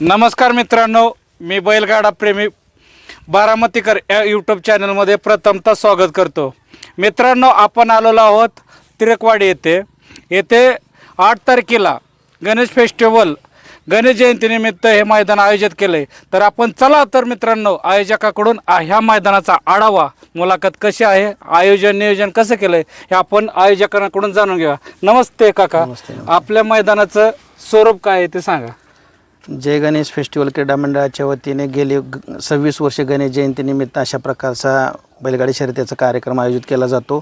नमस्कार मित्रांनो मी बैलगाडा प्रेमी बारामतीकर या यूट्यूब चॅनलमध्ये प्रथमतः स्वागत करतो. मित्रांनो आपण आलेलो आहोत तिरकवाडी येथे. येथे आठ तारखेला गणेश फेस्टिवल गणेश जयंतीनिमित्त हे मैदान आयोजित केलं आहे तर आपण चला तर मित्रांनो आयोजकाकडून आ- ह्या मैदानाचा आढावा मुलाखत कशी आहे आयोजन नियोजन कसं केलं आहे हे आपण आयोजकांकडून जाणून घेऊया. नमस्ते काका. आपल्या मैदानाचं स्वरूप काय आहे ते सांगा. जय गणेश फेस्टिवल क्रीडा मंडळाच्या वतीने गेली सव्वीस वर्षे गणेश जयंतीनिमित्त अशा प्रकारचा बैलगाडी शर्यतीचा कार्यक्रम आयोजित केला जातो.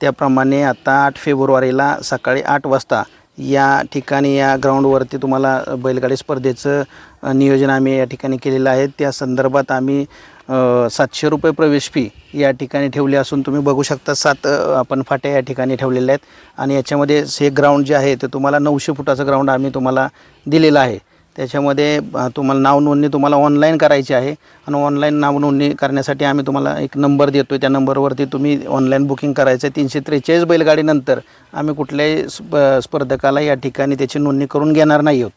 त्याप्रमाणे आता आठ फेब्रुवारीला सकाळी आठ वाजता या ठिकाणी या ग्राउंडवरती तुम्हाला बैलगाडी स्पर्धेचं नियोजन आम्ही या ठिकाणी केलेलं आहे. त्या संदर्भात आम्ही सातशे रुपये प्रवेश फी या ठिकाणी ठेवली असून तुम्ही बघू शकता सात आपण फाट्या या ठिकाणी ठेवलेल्या आहेत. आणि याच्यामध्ये हे ग्राउंड जे आहे ते तुम्हाला नऊशे फुटाचं ग्राउंड आम्ही तुम्हाला दिलेलं आहे. त्याच्यामध्ये तुम्हाला नाव नोंदणी तुम्हाला ऑनलाईन करायची आहे. आणि ऑनलाईन नाव नोंदणी करण्यासाठी आम्ही तुम्हाला एक नंबर देतो आहे त्या नंबरवरती तुम्ही ऑनलाईन बुकिंग करायचं आहे तीनशे त्रेचाळीस बैलगाडीनंतर आम्ही कुठल्याही स्प स्पर्धकाला या ठिकाणी त्याची नोंदणी करून घेणार नाही आहोत.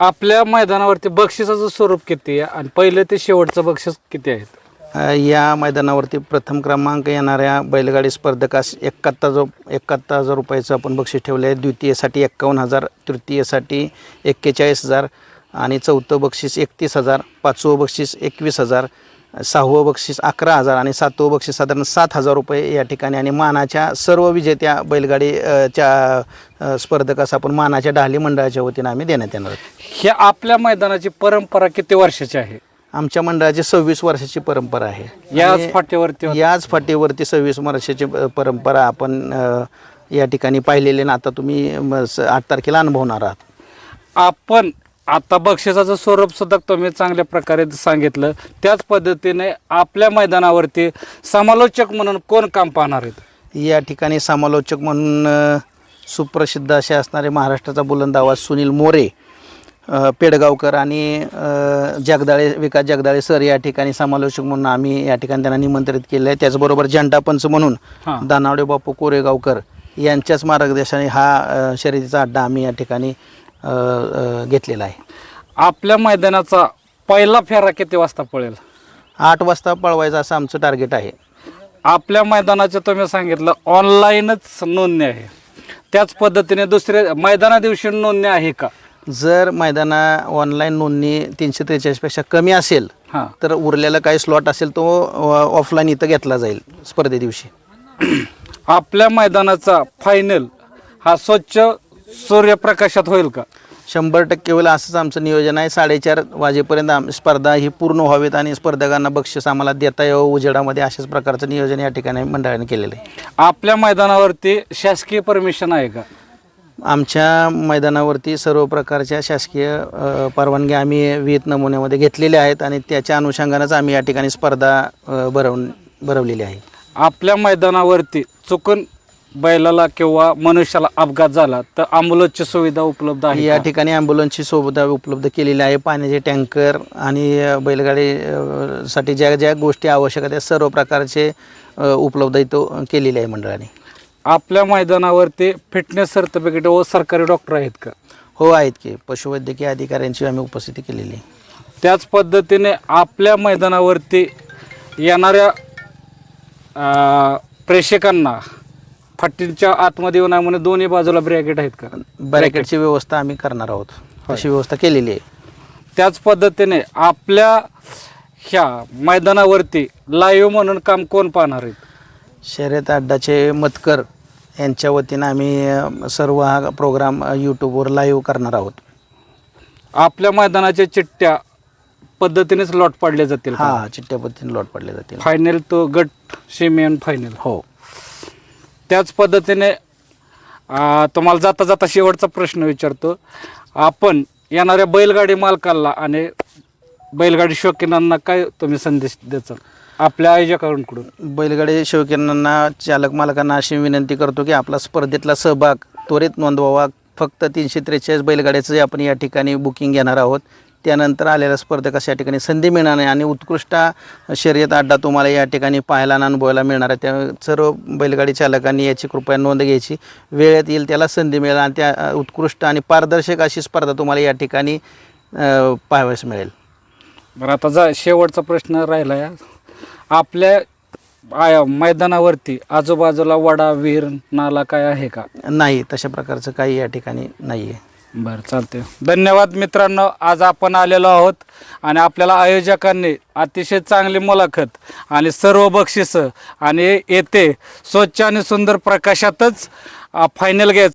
आपल्या मैदानावरती बक्षिसाचं स्वरूप किती आहे? आणि पहिलं ते शेवटचं बक्षीस किती आहेत? या मैदानावरती प्रथम क्रमांक येणाऱ्या बैलगाडी स्पर्धकास एकाहत्तर जो एकाहत्तर हजार रुपयाचं आपण बक्षीस ठेवले आहे द्वितीयसाठी एक्कावन्न हजार तृतीयसाठी एक्केचाळीस हजार आणि चौथं बक्षीस एकतीस हजार पाचवं बक्षीस एकवीस हजार सहावं बक्षीस अकरा हजार आणि सातवं बक्षीस साधारण सात हजार रुपये या ठिकाणी आणि मानाच्या सर्व विजेत्या बैलगाडीच्या स्पर्धकास आपण मानाच्या डहाली मंडळाच्या वतीनं आम्ही देण्यात येणार आहोत. हे आपल्या मैदानाची परंपरा किती वर्षाची आहे आमच्या मंडळाची सव्वीस वर्षाची परंपरा आहे. याच होत- याच फाटीवरती सव्वीस वर्षाची प- परंपरा आपण अ, या ठिकाणी पाहिलेली ना आता तुम्ही म, स- आठ तारखेला अनुभवणार आहात. आपण आता बक्षिसाचं स्वरूप सुद्धा तुम्ही चांगल्या प्रकारे सांगितलं. त्याच पद्धतीने आपल्या मैदानावरती समालोचक म्हणून कोण काम पाहणार आहेत? या ठिकाणी समालोचक म्हणून अ, सुप्रसिद्ध असे असणारे महाराष्ट्राचा बुलंद आवाज सुनील मोरे. पेडगावकर आणि जगदाळे विकास जगदाळे सर या ठिकाणी समालोचक म्हणून आम्ही या ठिकाणी त्यांना निमंत्रित केलं आहे त्याचबरोबर झेंडा पंच म्हणून. दानावडे बापू कोरेगावकर यांच्याच मार्गदर्शनाने हा शर्यतीचा अड्डा आम्ही या ठिकाणी घेतलेला आहे. आपल्या मैदानाचा पहिला फेरा किती वाजता पळेल? आठ वाजता पळवायचं असं आमचं टार्गेट आहे. आपल्या मैदानाचं तुम्ही सांगितलं ऑनलाईनच नोंदणी आहे. त्याच पद्धतीने दुसऱ्या मैदाना दिवशी नोंदणी आहे का? जर मैदाना ऑनलाईन नोंदणी तीनशे त्रेचाळीसपेक्षा कमी असेल हां. तर उरलेला काही स्लॉट असेल तो ऑफलाईन इथं घेतला जाईल स्पर्धे दिवशी. आपल्या मैदानाचा फायनल हा स्वच्छ सूर्यप्रकाशात होईल का? शंभर टक्के होईल असंच आमचं नियोजन आहे. साडेचार वाजेपर्यंत आम स्पर्धा ही पूर्ण व्हावीत आणि स्पर्धकांना बक्षीस आम्हाला देता यावं. उजेडामध्ये अशाच प्रकारचं नियोजन या ठिकाणी मंडळाने केलेलं आहे. आपल्या मैदानावरती शासकीय परमिशन आहे का? आमच्या मैदानावरती सर्व प्रकारच्या शासकीय परवानग्या आम्ही विहित नमुन्यामध्ये घेतलेल्या आहेत आणि त्याच्या अनुषंगानंच आम्ही या ठिकाणी स्पर्धा भरवून भरवलेली आहे. आपल्या मैदानावरती चुकून बैलाला किंवा मनुष्याला अपघात झाला तर ॲम्ब्युलन्सची सुविधा उपलब्ध आहे या? ठिकाणी ॲम्ब्युलन्सची सुविधा उपलब्ध केलेली आहे. पाण्याचे टँकर आणि अ, बैलगाडी अ, साठी ज्या ज्या गोष्टी आवश्यक आहेत त्या सर्व प्रकारचे उपलब्ध इथं केलेले आहे मंडळाने. आपल्या मैदानावरती फिटनेस सर्टिफिकेट व सरकारी डॉक्टर आहेत का? हो आहेत की. पशुवैद्यकीय अधिकाऱ्यांची आम्ही उपस्थिती केलेली आहे. त्याच पद्धतीने आपल्या मैदानावरती येणाऱ्या अं, प्रेक्षकांना फाटींच्या आतमध्ये येऊ नये म्हणून दोन्ही बाजूला ब्रॅकेट आहेत का? बॅरिकेडची व्यवस्था आम्ही करणार आहोत. अशी व्यवस्था केलेली आहे. त्याच पद्धतीने आपल्या ह्या मैदानावरती लाईव्ह म्हणून काम कोण पाहणार आहेत? शर्यत अड्डाचे मतकर यांच्या वतीनं आम्ही सर्व हा प्रोग्राम यूट्यूबवर लाईव्ह करणार आहोत. आपल्या मैदानाच्या चिठ्ठ्या पद्धतीनेच लॉट पाडल्या जातील हा चिठ्ठ्या पद्धतीने लॉट पडले जातील. फायनल तो गट सेमी आणि फायनल हो. त्याच पद्धतीने आ, तुम्हाला जाता जाता शेवटचा प्रश्न विचारतो. आपण येणाऱ्या बैलगाडी मालकाला आणि बैलगाडी शौकीनांना काय तुम्ही संदेश द्याल आपल्या आयोजकांकडून बैलगाडी शौकीनांना चालक मालकांना अशी विनंती करतो की आपला स्पर्धेतला सहभाग त्वरित नोंदवावा. फक्त तीनशे त्रेचाळीस बैलगाड्याचं आपण या ठिकाणी बुकिंग घेणार आहोत. त्यानंतर आलेल्या स्पर्धकास या ठिकाणी संधी मिळणार नाही आणि उत्कृष्ट शर्यत अड्डा तुम्हाला या ठिकाणी पाहायला आणि अनुभवायला मिळणार आहे. त्या सर्व बैलगाडी चालकांनी याची कृपया नोंद घ्यायची. वेळेत येईल त्याला संधी मिळेल आणि त्या उत्कृष्ट आणि पारदर्शक अशी स्पर्धा तुम्हाला या ठिकाणी पाहावयास मिळेल. बरं आता जा शेवटचा प्रश्न राहिला या. आपल्या आया मैदानावरती आजूबाजूला वडा विहीर नाला काय आहे का? नाही तशा प्रकारचं काही या ठिकाणी नाही आहे बरं चालते धन्यवाद मित्रांनो. आज आपण आलेलो आहोत आणि आपल्याला आयोजकांनी अतिशय चांगली मुलाखत आणि सर्व बक्षिसं आणि येथे स्वच्छ आणि सुंदर प्रकाशातच फायनल घ्यायचं.